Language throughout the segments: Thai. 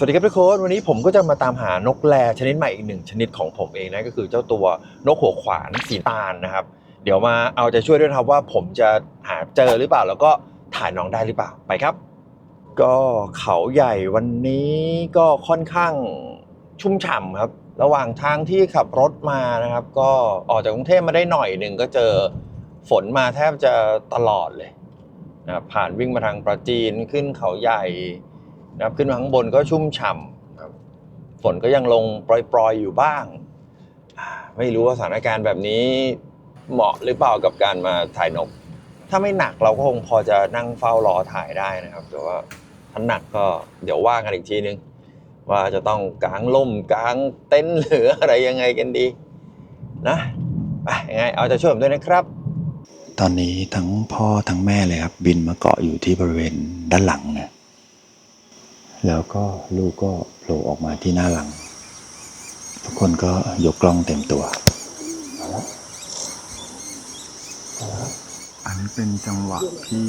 สวัสดีครับทุกคนวันนี้ผมก็จะมาตามหานกแรชนิดใหม่อีกหนึ่งชนิดของผมเองนะก็คือเจ้าตัวนกหัวขวานสีตาลนะครับ เดี๋ยวมาเอาใจช่วยด้วยนะครับว่าผมจะหาเจอหรือเปล่า แล้วก็ถ่ายน้องได้หรือเปล่าไปครับ ก็เขาใหญ่วันนี้ก็ค่อนข้างชุ่มฉ่ำครับ ระหว่างทางที่ขับรถมานะครับ ก็ออกจากกรุงเทพมาได้หน่อยหนึ่งก็เจอฝนมาแทบจะตลอดเลยนะครับผ่านวิ่งมาทางประจีนขึ้นเขาใหญ่ นะครับขึ้นมาข้างบนก็ชุ่มฉ่ำครับฝนก็ยังลงปรอยๆอยู่บ้าง ไม่รู้ว่าสถานการณ์แบบนี้เหมาะหรือเปล่ากับการมาถ่ายนก ถ้าไม่หนักเราก็คงพอจะนั่งเฝ้ารอถ่ายได้นะครับ แต่ว่าถ้าหนักก็เดี๋ยวว่ากันอีกทีนึง ว่าจะต้องกางล่มกางเต็นท์หรืออะไรยังไงกันดี นะไปยังไงเอาใจช่วยผมด้วยนะครับ ตอนนี้ทั้งพ่อทั้งแม่เลยครับ บินมาเกาะอยู่ที่บริเวณด้านหลังนะ แล้วก็ลูกก็โผล่ออกมาที่หน้าหลัง ทุกคนก็ยกกล้องเต็มตัว อันนี้เป็นจังหวะที่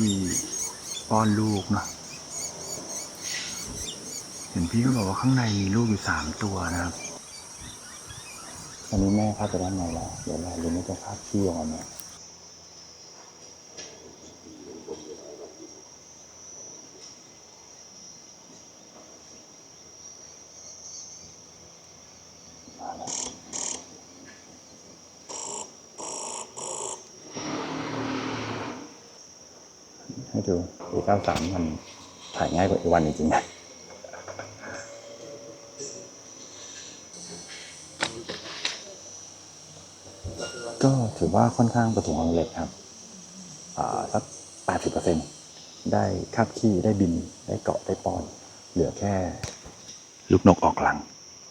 ป้อนลูกเนาะเห็นพี่ก็บอกว่าข้างในมีลูกอยู่สามตัวนะครับตอนนี้แม่เข้าไปด้านในแล้วเดี๋ยวเราลุ้นว่าจะคาบขี้ออกมาไหม ให้ดูปีเก้าสามมันถ่ายง่ายกว่าอีวันจริงๆนะก็ถือว่าค่อนข้างประสบความสำเร็จครับอ่าสักแปดสิบเปอร์เซ็นได้คาบขี้ได้บินได้เกาะได้ปอน เหลือแค่ ลูกนกออกหลัง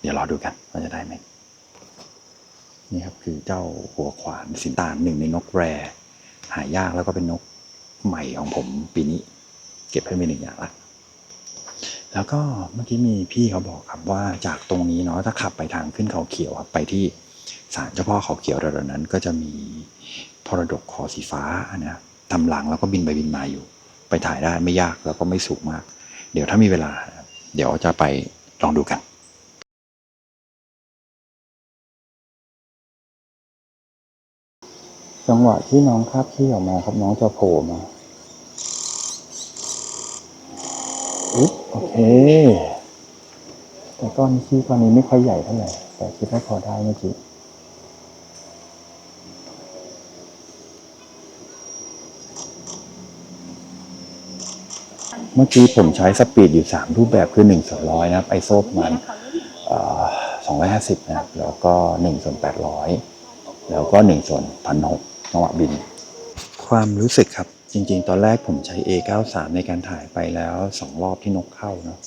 เดี๋ยวรอดูกันว่าจะได้ไหมนี่ครับคือเจ้าหัวขวานสินตาลหนึ่งในนกแรหายากแล้วก็เป็นนกใหม่ของผมปีนี้ เก็บให้เป็นหนึ่งอย่างละแล้วก็เมื่อกี้มีพี่เขาบอกครับว่าจากตรงนี้เนาะถ้าขับไปทางขึ้นเขาเขียวครับไปที่ศาลเจ้าพ่อเขาเขียวแถวนั้นก็จะมีพรดกคอสีฟ้านะทำหลังแล้วก็บินไปบินมาอยู่ ไปถ่ายได้ไม่ยากแล้วก็ไม่สูงมาก เดี๋ยวถ้ามีเวลา เดี๋ยวจะไปลองดูกันจังหวะที่น้องคาบขี้ออกมาครับน้องจะโผล่มาอุ๊บ โอเค แต่ก้อนขี้ก้อนนี้ไม่ค่อยใหญ่เท่าไหร่ แต่คิดว่าพอได้เมื่อกี้เมื่อกี้ผมใช้สปีดอยู่ 3 รูปแบบคือ1ส่วนร้อยนะครับ ไอโซประมาณสองร้อยห้าสิบนะครับ แล้วก็1ส่วน800 แล้วก็1ส่วนพันหกจังหวะบิน ความรู้สึกครับ จริงๆ ตอนแรกผมใช้ A93 ในการถ่ายไปแล้ว2รอบที่นกเข้าเนาะ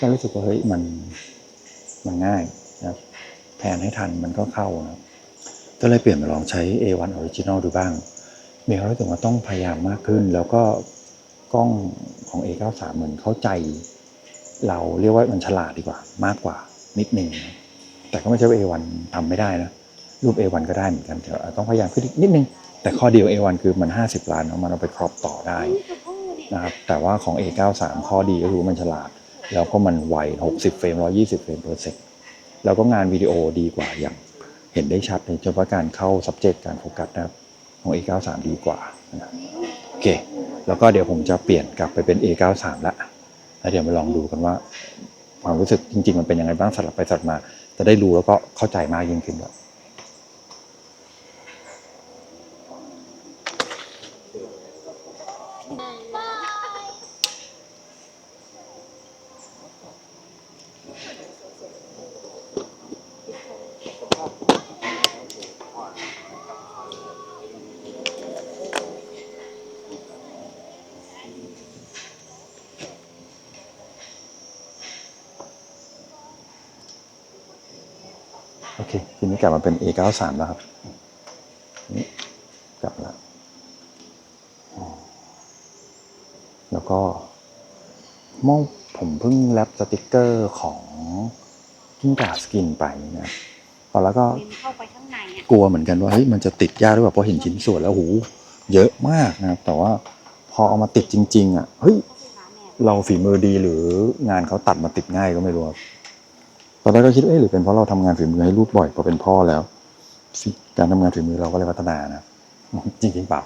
ก็รู้สึกว่าเฮ้ยมันมันง่ายนะแทนให้ทันมันก็เข้านะก็เลยเปลี่ยนมาลองใช้ A1 Original ดูบ้าง มีความรู้สึกว่าต้องพยายามมากขึ้น แล้วก็กล้องของ A93 เหมือนเข้าใจ เราเรียกว่ามันฉลาดดีกว่า มากกว่านิดหนึ่ง แต่ก็ไม่ใช่ว่า A1 ทำไม่ได้นะ รูป A1 ก็ได้เหมือนกันแต่ต้องพยายามขึ้นนิดนึง แต่ข้อเดียว A1 คือมัน 50 ล้านเนาะมันเอาไปครอปต่อได้นะครับแต่ว่าของ A93 ข้อดีก็คือมันฉลาด แล้วก็มันไว 60 เฟรม 120 เฟรม per second แล้วก็งานวิดีโอดีกว่าอย่างเห็นได้ชัดในเฉพาะการเข้า subject การโฟกัสนะครับของ A93 ดีกว่านะครับโอเค แล้วก็เดี๋ยวผมจะเปลี่ยนกลับไปเป็น A93 ละแล้วเดี๋ยวมาลองดูกันว่า ความรู้สึกจริง ๆ มันเป็นยังไงบ้างสลับไปสลับมา จะได้รู้แล้วก็เข้าใจมากยิ่งขึ้นด้วย ทีนี้กลับมาเป็น A93 แล้วครับนี่กลับแล้วอ๋อแล้วก็เมื่อผมเพิ่งแรปสติกเกอร์ของกิ้งก่าสกินไปนะตอนแล้วก็เข้าไปข้างในอะกลัวเหมือนกันว่าเฮ้ยมันจะติดยากหรือเปล่าเพราะเห็นชิ้นส่วนแล้วหู เยอะมากนะครับ แต่ว่าพอเอามาติดจริง ๆ อะเฮ้ยเขาไปหาแม่เราฝีมือดีหรืองานเขาตัดมาติดง่ายก็ไม่รู้ครับ ตอนแรกก็คิดว่าเอ๊ะหรือเป็นเพราะเราทำงานฝีมือให้ลูกบ่อยพอเป็นพ่อแล้วการทำงานฝีมือเราก็เลยพัฒนานะจริงๆเปล่า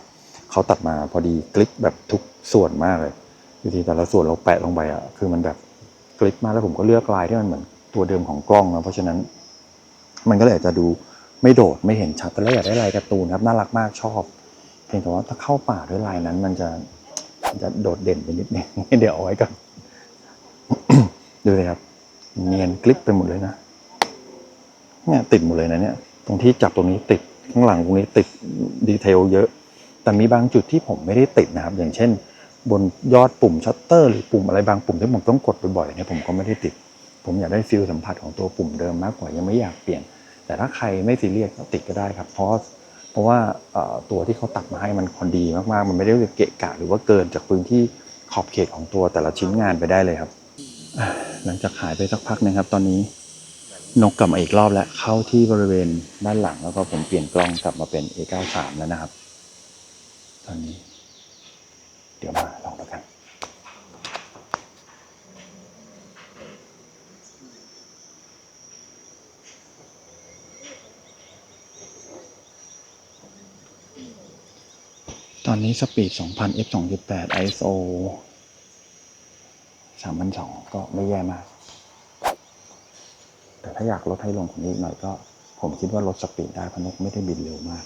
เขาตัดมาพอดีคลิกแบบทุกส่วนมากเลยอยู่ที่แต่ละส่วนเราแปะลงไปอะคือมันแบบคลิกมากแล้วผมก็เลือกลายที่มันเหมือนตัวเดิมของกล้องนะเพราะฉะนั้น มันก็เลยอาจจะดูไม่โดดไม่เห็นชัดแต่เราอยากได้ลายการ์ตูนครับน่ารักมากชอบเพียงแต่ว่าถ้าเข้าป่าด้วยลายนั้น มันจะมันจะโดดเด่นไปนิดนึงเดี๋ยวเอาไว้ก่อนดูเลยครับ เนียนกลิปไปหมดเลยนะเนี่ยติดหมดเลยนะเนี่ย ตรงที่จับตรงนี้ติดข้างหลังตรงนี้ติดดีเทลเยอะ แต่มีบางจุดที่ผมไม่ได้ติดนะครับ อย่างเช่น บนยอดปุ่มชัตเตอร์หรือปุ่มอะไรบางปุ่มที่ผมต้องกดบ่อยๆเนี่ยผมก็ไม่ได้ติด ผมอยากได้ฟิลสัมผัสของตัวปุ่มเดิมมากกว่ายังไม่อยากเปลี่ยน แต่ถ้าใครไม่ซีเรียสก็ติดก็ได้ครับ เพราะเพราะว่าตัวที่เขาตัดมาให้มันพอดีมากๆ มันไม่ได้เกะกะหรือว่าเกินจากพื้นที่ขอบเขตของตัวแต่ละชิ้นงานไปได้เลยครับ หลังจากหายไปสักพักหนึงครับ ตอนนี้นกกลับมาอีกรอบแล้ว เข้าที่บริเวณด้านหลังแล้วก็ผมเปลี่ยนกล้องกลับมาเป็น A93 แล้วนะครับ ตอนนี้ เดี๋ยวมาลองดูกันตอนนี้สปีด 2,000 f 2.8 ISO 3,200ก็ไม่แย่มาก แต่ถ้าอยากลดให้ลงกว่านี้อีกหน่อยก็ ผมคิดว่าลดสปีดได้เพราะนกไม่ได้บินเร็วมาก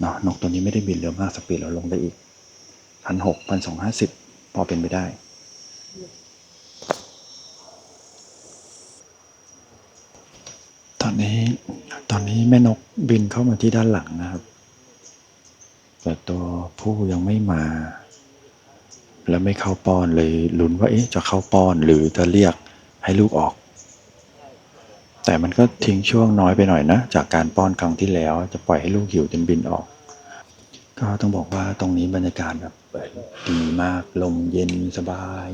เนาะนกตัวนี้ไม่ได้บินเร็วมากสปีดเราลงได้อีกพันหกพันสองห้าสิบพอเป็นไปได้ตอนนี้ตอนนี้แม่นกบินเข้ามาที่ด้านหลังนะครับ แต่ตัวผู้ยังไม่มา และไม่เข้าป้อนเลยลุ้นว่าเอ๊ะจะเข้าป้อนหรือจะเรียกให้ลูกออก แต่มันก็ทิ้งช่วงน้อยไปหน่อยนะ จากการป้อนครั้งที่แล้ว จะปล่อยให้ลูกหิวจนบินออก ก็ต้องบอกว่าตรงนี้บรรยากาศแบบดีมากลมเย็นสบาย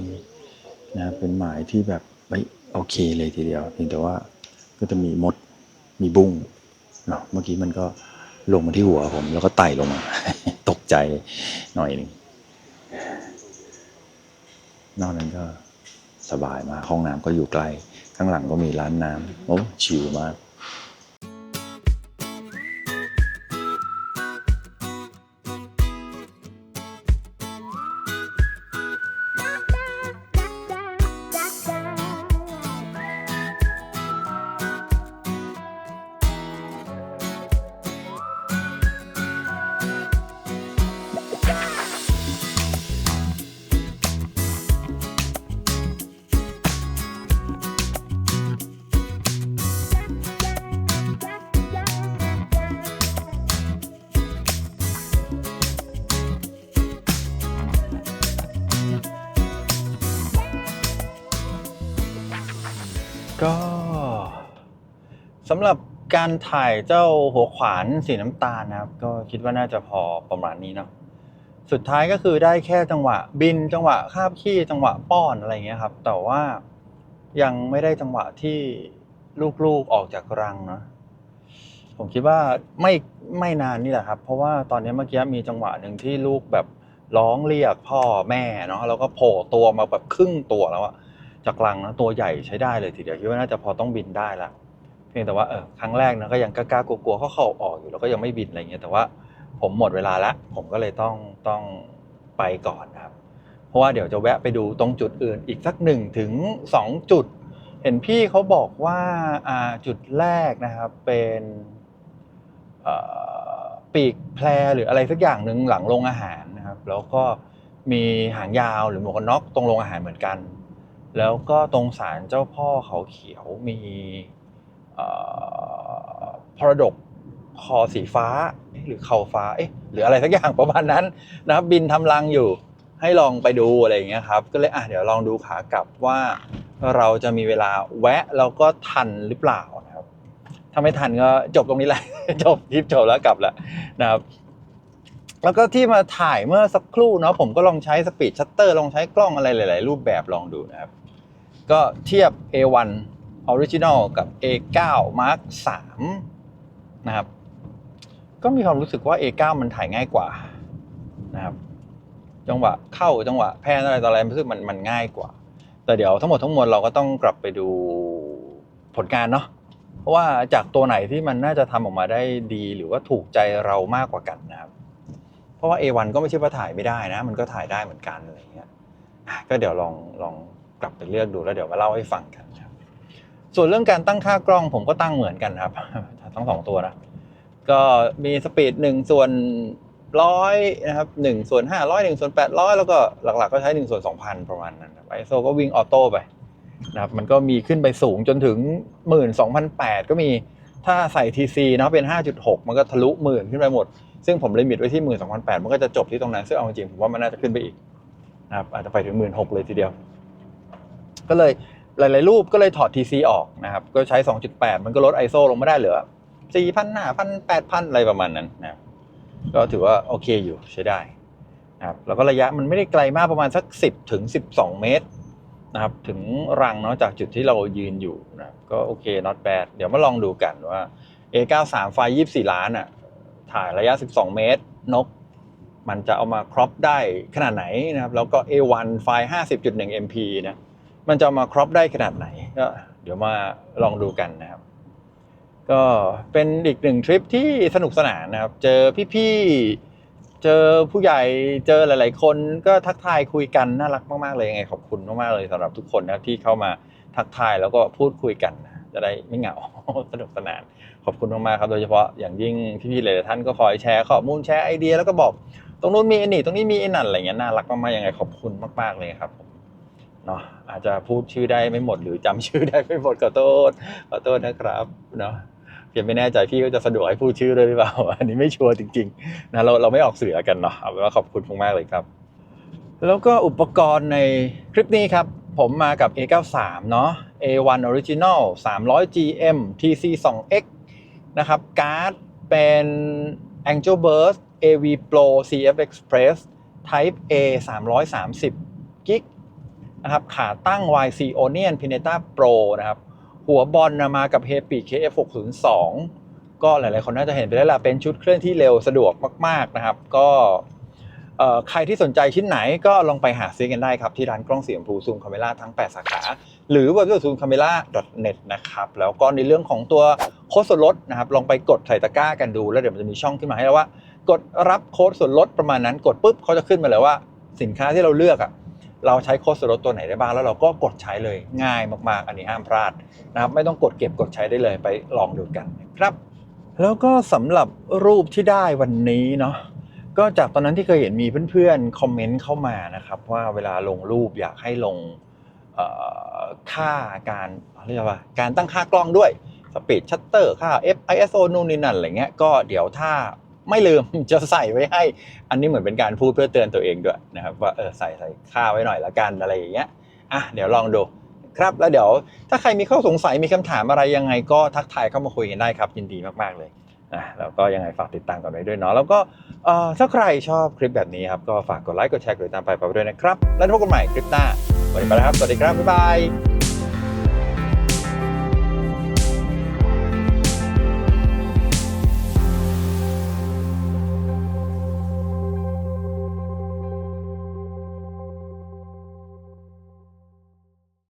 นะเป็นหมายที่แบบไโอเคเลยทีเดียวเพียงแต่ว่าก็จะมีมดมีบุ้งเนาะเมื่อกี้มันก็ลงมาที่หัวผม แล้วก็ไต่ลงมา ตกใจหน่อยนึง นอกนั้นก็สบายมากห้องน้ำก็อยู่ใกล้ ข้างหลังก็มีร้านน้ำโอ้ชิลมาก ก็สำหรับการถ่ายเจ้าหัวขวานสีน้ำตาลนะครับ ก็คิดว่าน่าจะพอประมาณนี้เนาะสุดท้ายก็คือได้แค่จังหวะบินจังหวะคาบขี้จังหวะป้อนอะไรเงี้ยครับ แต่ว่ายังไม่ได้จังหวะที่ลูกๆออกจากรังเนาะผมคิดว่าไม่ไม่นานนี่แหละครับ เพราะว่าตอนนี้เมื่อกี้มีจังหวะหนึ่งที่ลูกแบบร้องเรียกพ่อแม่เนาะแล้วก็โผล่ตัวมาแบบครึ่งตัวแล้วอะ จากรังนะตัวใหญ่ใช้ได้เลยทีเดียวคิดว่าน่าจะพอต้องบินได้ละเพียงแต่ว่าเออครั้งแรกนะก็ยังกล้ากลัวๆเขาเข้าออกอยู่แล้วก็ยังไม่บินอะไรเงี้ยแต่ว่าผมหมดเวลาละผมก็เลยต้องต้องไปก่อนนะครับ เพราะว่าเดี๋ยวจะแวะไปดูตรงจุดอื่นอีกสักหนึ่งถึงสองจุด เห็นพี่เขาบอกว่าจุดแรกนะครับเป็นปีกแพรหรืออะไรสักอย่างหนึ่งหลังโรงอาหารนะครับ แล้วก็มีหางยาวหรือหมวกกันน็อกตรงโรงอาหารเหมือนกัน แล้วก็ตรงศาลเจ้าพ่อเขาเขียวมีพระดกคอสีฟ้าหรือเขาฟ้าเอ๊ะหรืออะไรสักอย่างประมาณนั้นนะครับบินทำรังอยู่ให้ลองไปดูอะไรอย่างเงี้ยครับก็เลยอะเดี๋ยวลองดูขากลับว่าเราจะมีเวลาแวะแล้วก็ทันหรือเปล่านะครับ ถ้าไม่ทันก็จบตรงนี้แหละ จบทริปจบแล้วกลับแล้วนะครับ แล้วก็ที่มาถ่ายเมื่อสักครู่เนาะผมก็ลองใช้สปีดชัตเตอร์ลองใช้กล้องอะไรหลาย ๆ รูปแบบลองดูนะครับ ก็เทียบ A1 Original กับ A9 Mark 3นะครับ ก็มีความรู้สึกว่า A9 มันถ่ายง่ายกว่านะครับ จังหวะเข้าจังหวะแพนอะไรต่ออะไรมันรู้สึกมันมันง่ายกว่า แต่เดี๋ยวทั้งหมดทั้งมวลเราก็ต้องกลับไปดูผลงานเนาะเพราะว่าจากตัวไหนที่มันน่าจะทำออกมาได้ดีหรือว่าถูกใจเรามากกว่ากันนะครับ เพราะว่า A1 ก็ไม่ใช่ว่าถ่ายไม่ได้นะ มันก็ถ่ายได้เหมือนกันอะไรเงี้ยก็เดี๋ยวลองลอง กลับไปเลือกดูแล้วเดี๋ยวมาเล่าให้ฟังกันครับ ส่วนเรื่องการตั้งค่ากล้องผมก็ตั้งเหมือนกันครับทั้งสองตัวนะก็มีสปีดหนึ่งส่วนร้อยนะครับหนึ่งส่วนห้าร้อยหนึ่งส่วนแปดร้อยแล้วก็หลัก ๆ ก็ใช้หนึ่งส่วนสองพันประมาณนั้นไอโซก็วิ่งออโต้ไปนะครับมันก็มีขึ้นไปสูงจนถึงหมื่นสองพันแปดก็มีถ้าใส่ TC เนาะเป็นห้าจุดหกมันก็ทะลุหมื่นขึ้นไปหมด ซึ่งผมลิมิตไว้ที่หมื่นสองพันแปดมันก็จะจบที่ตรงนั้น ซึ่งเอาจริงผมว่ามันน่าจะขึ้นไปอีกนะครับอาจจะไปถึงหมื่นหกเลยทีเดียว ก็เลยหลาย ๆ รูปก็เลยถอด TC ออกนะครับก็ใช้ 2.8 มันก็ลด ISO ลงมาได้เหลือ 4,000 5,000 8,000 อะไรประมาณนั้นนะครับก็ถือว่าโอเคอยู่ใช้ได้นะครับแล้วก็ระยะมันไม่ได้ไกลมากประมาณสัก 10ถึง12 เมตรนะครับถึงรังเนาะจากจุดที่เรายืนอยู่นะครับก็โอเค not bad เดี๋ยวมาลองดูกันว่า A93 ไฟล์24 ล้านอะถ่ายระยะ 12 เมตร นก มันจะเอามาครอปได้ขนาดไหนนะครับ แล้วก็ A1 ไฟล์ 50.1 MP นะ มันจะมาครอปได้ขนาดไหนก็เดี๋ยวมาลองดูกันนะครับ ก็เป็นอีกหนึ่งทริปที่สนุกสนานนะครับ เจอพี่ๆ เจอผู้ใหญ่เจอหลายๆ คนก็ทักทายคุยกันน่ารักมากๆเลยยังไงขอบคุณมากๆเลยสำหรับทุกคนนะครับที่เข้ามาทักทายแล้วก็พูดคุยกันนะจะได้ไม่เหงาสนุกสนาน ขอบคุณมากๆครับ โดยเฉพาะอย่างยิ่งพี่ๆหลายๆท่านก็คอยแชร์ข้อมูลแชร์ไอเดียแล้วก็บอกตรงนู้นมีไอันนี้ตรงนี้มีไอ้นั่นอะไรเงี้ยน่ารักมากๆยังไงขอบคุณมากๆเลยครับผม เนาะอาจจะพูดชื่อได้ไม่หมดหรือจำชื่อได้ไม่หมดขอโทษขอโทษนะครับเนาะเพียงไม่แน่ใจพี่ก็จะสะดวกให้พูดชื่อเลยหรือเปล่าอันนี้ไม่ชัวร์จริงๆนะเราเราไม่ออกเสือกันเนาะเอาเป็นว่าขอบคุณมากๆเลยครับ แล้วก็อุปกรณ์ในคลิปนี้ครับ ผมมากับ A93 เนาะ A1 Original 300 GM TC 2X นะครับการ์ดเป็น Angel Burst AV Pro CF Express Type A 330กิก นะครับขาตั้ง YC Onion Pineta Pro นะครับ หัวบอลมากับ h e p i KF 602ก็หลายๆ คนน่าจะเห็นไปแล้วล่ะเป็นชุดเคลื่อนที่เร็วสะดวกมาก ๆ นะครับ ก็ใครที่สนใจชิ้นไหนก็ลองไปหาซื้อกันได้ครับ ที่ร้านกล้องเสียงพูซูมคาเมล่าทั้ง 8 สาขา หรือ w w w z o o m c a m e r a n e t นะครับ แล้วก็ในเรื่องของตัวโค้ดส่วนลดนะครับ ลองไปกดใส่ตะกร้ากันดู แล้วเดี๋ยวมันจะมีช่องขึ้นมาให้แล้วว่า กดรับโค้ดส่วนลดประมาณนั้น กดปุ๊บเขาจะขึ้นมาเลยว่า สินค้าที่เราเลือกอะ เราใช้โค้ดส่วนลดตัวไหนได้บ้าง แล้วเราก็กดใช้เลยง่ายมาก ๆ อันนี้ห้ามพลาดนะครับไม่ต้องกดเก็บกดใช้ได้เลยไปลองดูกันครับแล้วก็สำหรับรูปที่ได้วันนี้เนาะก็จากตอนนั้นที่เคยเห็นมีเพื่อนๆคอมเมนต์เข้ามานะครับว่าเวลาลงรูปอยากให้ลงค่าการเรียกว่าการตั้งค่ากล้องด้วยสปีดชัตเตอร์ค่า f ISO นู่นนี่นั่นอะไรเงี้ยก็เดี๋ยวถ้า ไม่ลืมจะใส่ไว้ให้ อันนี้เหมือนเป็นการพูดเพื่อเตือนตัวเองด้วยนะครับว่าเออใส่ใส่ค่าไว้หน่อยละกันอะไรอย่างเงี้ยอะเดี๋ยวลองดูครับแล้วเดี๋ยวถ้าใครมีข้อสงสัยมีคำถามอะไรยังไงก็ทักทายเข้ามาคุยกันได้ครับ ยินดีมากๆเลยนะแล้วก็ยังไงฝากติดตามกันไว้ด้วยเนาะแล้วก็เออถ้าใครชอบคลิปแบบนี้ครับก็ฝากกดไลค์กดแชร์กดติดตามไปไปด้วยนะครับ แล้วพบกันใหม่คลิปหน้าวันนี้ไปแล้วครับ สวัสดีครับ บ๊ายบาย